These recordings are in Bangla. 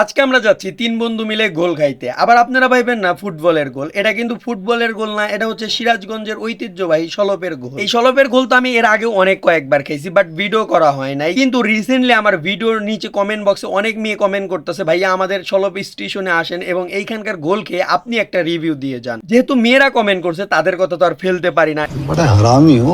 আজকে আমরা যাচ্ছি তিন বন্ধু মিলে গোল খাইতে। আবার আপনারা ভাইবেন না ফুটবলের গোল। এটা কিন্তু ফুটবলের গোল না, এটা হচ্ছে সিরাজগঞ্জের ঐতিহ্যবাহী সলপের গোল। এই সলপের গোল তো আমি এর আগে অনেক কয়েকবার খেয়েছি বাট ভিডিও করা হয় নাই। কিন্তু রিসেন্টলি আমার ভিডিওর নিচে কমেন্ট বক্সে অনেক মেয়ে কমেন্ট করতেছে, ভাইয়া, আমাদের সলপ স্টেশনে আসেন এবং এইখানকার গোল খেয়ে আপনি একটা রিভিউ দিয়ে যান। যেহেতু মেয়েরা কমেন্ট করছে, তাদের কথা তো আর ফেলতে পারি না। হারামি ও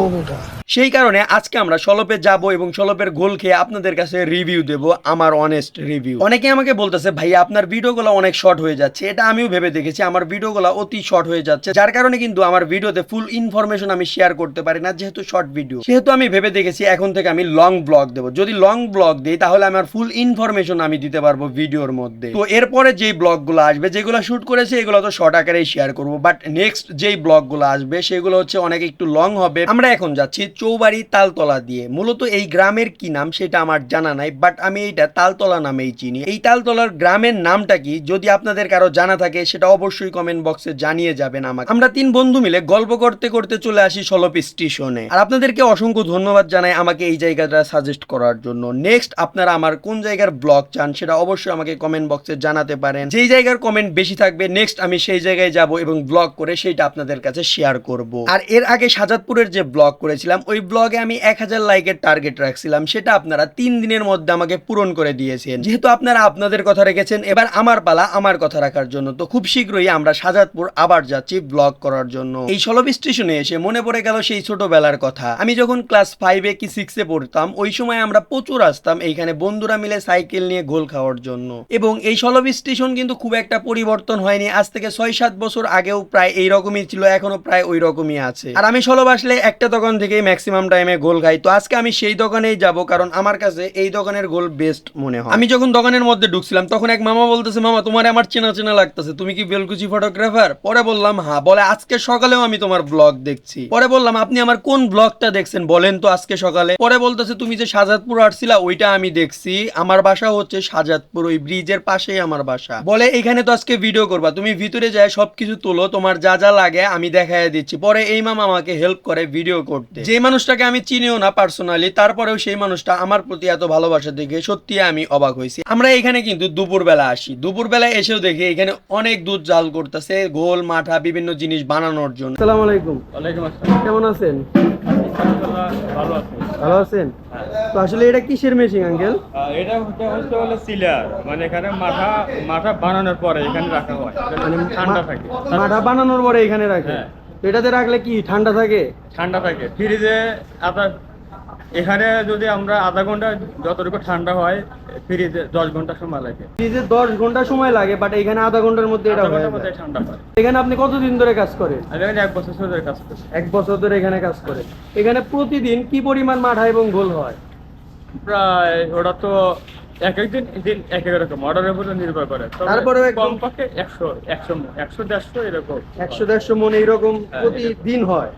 সেই কারণে আজকে আমরা সলপে যাব এবং সলপের গোল খেয়ে আপনাদের কাছে রিভিউ দেব আমার অনেস্ট রিভিউ অনেকে আমাকে বলতেছে ভাই আপনার ভিডিওগুলো অনেক শর্ট হয়ে যাচ্ছে। এটা আমিও ভেবে দেখেছি, আমার ভিডিওগুলো অতি শর্ট হয়ে যাচ্ছে। যার কারণে কিন্তু আমার ভিডিওতে ফুল ইনফরমেশন আমি শেয়ার করতে পারি না, যেহেতু শর্ট ভিডিও সেহেতু আমি ভেবে দেখেছি, এখন থেকে আমি লং ব্লগ দেবো। যদি লং ব্লগ দিই, তাহলে আমার ফুল ইনফরমেশন আমি দিতে পারব ভিডিওর মধ্যে। তো এরপরে যেই ব্লগগুলো আসবে, যেগুলো শুট করেছে, এগুলো তো শর্ট আকারেই শেয়ার করব। বাট নেক্সট যেই ব্লগগুলো আসবে, সেগুলো হচ্ছে অনেক একটু লং হবে। আমরা এখন যাচ্ছি চৌবাড়ি তালতলা দিয়ে। মূলত এই গ্রামের কি নাম সেটা আমার জানা নাই বাট আমি এইটা তালতলা নামেই চিনি। এই তালতলার গ্রামের নামটা কি, যদি আপনাদের কারও জানা থাকে, সেটা অবশ্যই কমেন্ট বক্সে জানিয়ে যাবেন আমাকে। আমরা তিন বন্ধু মিলে গল্প করতে করতে চলে আসি সলপ স্টেশনে। আর আপনাদেরকে অসংখ্য ধন্যবাদ জানাই আমাকে এই জায়গাটা সাজেস্ট করার জন্য। নেক্সট আপনারা আমার কোন জায়গার ব্লগ চান, সেটা অবশ্যই আমাকে কমেন্ট বক্সে জানাতে পারেন। যেই জায়গার কমেন্ট বেশি থাকবে নেক্সট আমি সেই জায়গায় যাব এবং ব্লগ করে সেইটা আপনাদের কাছে শেয়ার করব। আর এর আগে সাজাদপুরের যে ব্লগ করেছিলাম ওই ব্লগে আমি এক হাজার লাইকের টার্গেট রাখছিলাম, সেটা আপনারা তিন দিনের মধ্যে আমাকে পূরণ করে দিয়েছেন। যেহেতু আপনারা আপনাদের কথা রেখেছেন, এবার আমার পালা আমার কথা রাখার জন্য। তো খুব শীঘ্রই আমরা সাজাদপুর আবার যাচ্ছি ব্লগ করার জন্য। এই সলব স্টেশনে এসে মনে পড়ে গেল সেই ছোটবেলার কথা। আমি যখন ক্লাস ফাইভে কি সিক্সে পড়তাম, ওই সময় আমরা প্রচুর আসতাম এইখানে বন্ধুরা মিলে সাইকেল নিয়ে গোল খাওয়ার জন্য। এবং এই সলব স্টেশন কিন্তু খুব একটা পরিবর্তন হয়নি। আজ থেকে ছয় সাত বছর আগেও প্রায় এই রকমই ছিল, এখনও প্রায় ওই রকমই আছে। আর আমি সলব আসলে একটা দোকান থেকেই ম্যাক্সিমাম টাইমে গোল খাই। তো আজকে আমি সেই দোকানেই যাব, কারণ আমার কাছে এই দোকানের গোল বেস্ট মনে হয়। আমি যখন দোকানের মধ্যে ঢুকছিলাম, তখন এক মামা বলতেছে, মামা, তোমার আমার চেনা চেনা লাগতেছে, তুমি কি বেলকুচি ফটোগ্রাফার পরে বললাম হ্যাঁ বলে, আজকে সকালেও আমি তোমার ব্লগ দেখছি। পরে বললাম, আপনি আমার কোন ব্লগটা দেখছেন? বলেন তো আজকে সকালে। পরে বলতেছে, তুমি যে সাজাদপুর আসছিলা, ওইটা আমি দেখছি। আমার বাসা হচ্ছে সাজাদপুর, ওই ব্রিজের পাশেই আমার বাসা। বলে এখানে তো আজকে ভিডিও করবা। তুমি ভিতরে যায় সবকিছু তোলো, তোমার যা যা লাগে আমি দেখাই দিচ্ছি। পরে এই মামা আমাকে হেল্প করে ভিডিও করতে। যে মানুষটাকে আমি চিনিও না পার্সোনালি তারপরেও সেই মানুষটা আমার প্রতি এত ভালোবাসা দেখে সত্যি আমি অবাক হয়েছি। আমরা এখানে কিন্তু দুপুরবেলা আসি। দুপুরবেলা এসেও দেখি এখানে অনেক দুধ জাল করতেছে গোল মাঠা বিভিন্ন জিনিস বানানোর জন্য। আসসালামু আলাইকুম। ওয়ালাইকুম আসসালাম। কেমন আছেন? ভালো আছি। আছেন? তো আসলে এটা কিসের মেশিন আঙ্কেল এটা হচ্ছে হচ্ছে হলো সিলার মানে এখানে মাথা মাথা বানানোর পরে এখানে রাখা হয়। মানে ঠান্ডা থাকে। মাঠা বানানোর পরে এখানে রাখে? হ্যাঁ। এটাতে রাখলে কি ঠান্ডা থাকে? ঠান্ডা থাকে। ফ্রিজে আপনার এখানে যদি আমরা আধা ঘণ্টা যতটুকু ঠান্ডা হয় ফ্রিজে দশ ঘণ্টা সময় লাগে। ফ্রিজে দশ ঘণ্টা সময় লাগে বাট এখানে আধা ঘণ্টার মধ্যে এটা হয়ে যায়। ঠান্ডা হয়। এখানে আপনি কতদিন ধরে কাজ করেন? এখানে এক বছর ধরে কাজ করছি। এক বছর ধরে এখানে কাজ করে এখানে প্রতিদিন কি পরিমাণ মাঠা এবং গোল হয়? প্রায় ওটা তো এক এক দিন এক এক রকম অর্ডারের উপরে নির্ভর করে। একদম- কমপক্ষে একশো একশো একশো দেড়শো এরকম। একশো দেড়শো মন এইরকম হ্যাঁ, প্রতিদিন হয়।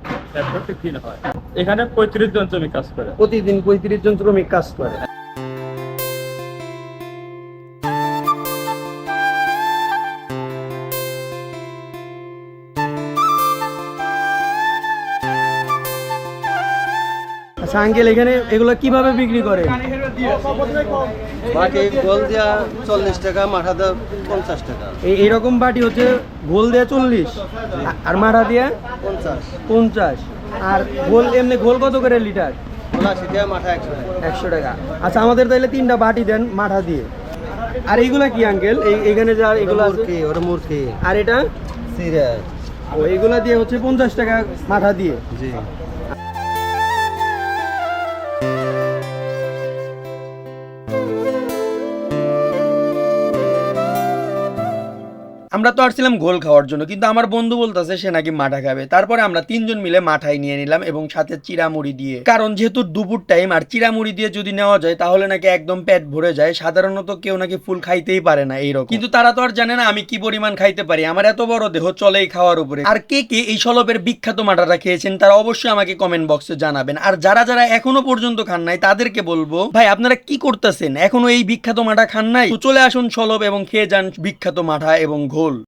প্রত্যেক দিন হয়। এখানে পঁয়ত্রিশ জন শ্রমিক কাজ করে। প্রতিদিন পঁয়ত্রিশ জন শ্রমিক কাজ করে। আচ্ছা আঙ্কেল এখানে এগুলো কীভাবে বিক্রি করে বাটি গোল দিয়া চল্লিশ টাকা মাথা দেওয়া পঞ্চাশ টাকা। এইরকম বাটি হচ্ছে গোল দিয়ে চল্লিশ আর মাঠা দিয়ে পঞ্চাশ। পঞ্চাশ। আর গোল এমনি গোল কত করে লিটার? একশো টাকা। আচ্ছা আমাদের তাইলে তিনটা বাটি দেন মাঠা দিয়ে আর এইগুলা কি আঙ্কেল? এই এখানে যা এগুলো আছে মুরগি ওটা মুরগি আর এটা? সিরিয়াল ও এগুলা দিয়ে হচ্ছে পঞ্চাশ টাকা মাথা দিয়ে জি। আমরা তো আসছিলাম গোল খাওয়ার জন্য, কিন্তু আমার বন্ধু বলতেছে সে নাকি মাঠা খাবে। তারপরে আমরা তিনজন মিলে মাঠাই নিয়ে নিলাম এবং সাথে চিরামুড়ি দিয়ে। কারণ যেহেতু দুপুর টাইম আর চিরামুড়ি দিয়ে যদি নেওয়া যায়, তাহলে নাকি একদম পেট ভরে যায়। সাধারণত কেউ নাকি ফুল খাইতেই পারে না এইরকম। কিন্তু তারা তো আর জানে না আমি কি পরিমাণ খাইতে পারি। আমার এত বড় দেহ, চলেই খাওয়ার উপরে। আর কে কে এই সলবের বিখ্যাত মাঠাটা খেয়েছেন, তারা অবশ্যই আমাকে কমেন্ট বক্সে জানাবেন। আর যারা যারা এখনও পর্যন্ত খান নাই, তাদেরকে বলব, ভাই, আপনারা কি করতেছেন? এখনও এই বিখ্যাত মাঠা খান নাই? চলে আসুন সলব এবং খেয়ে যান বিখ্যাত মাঠা এবং ঘোল।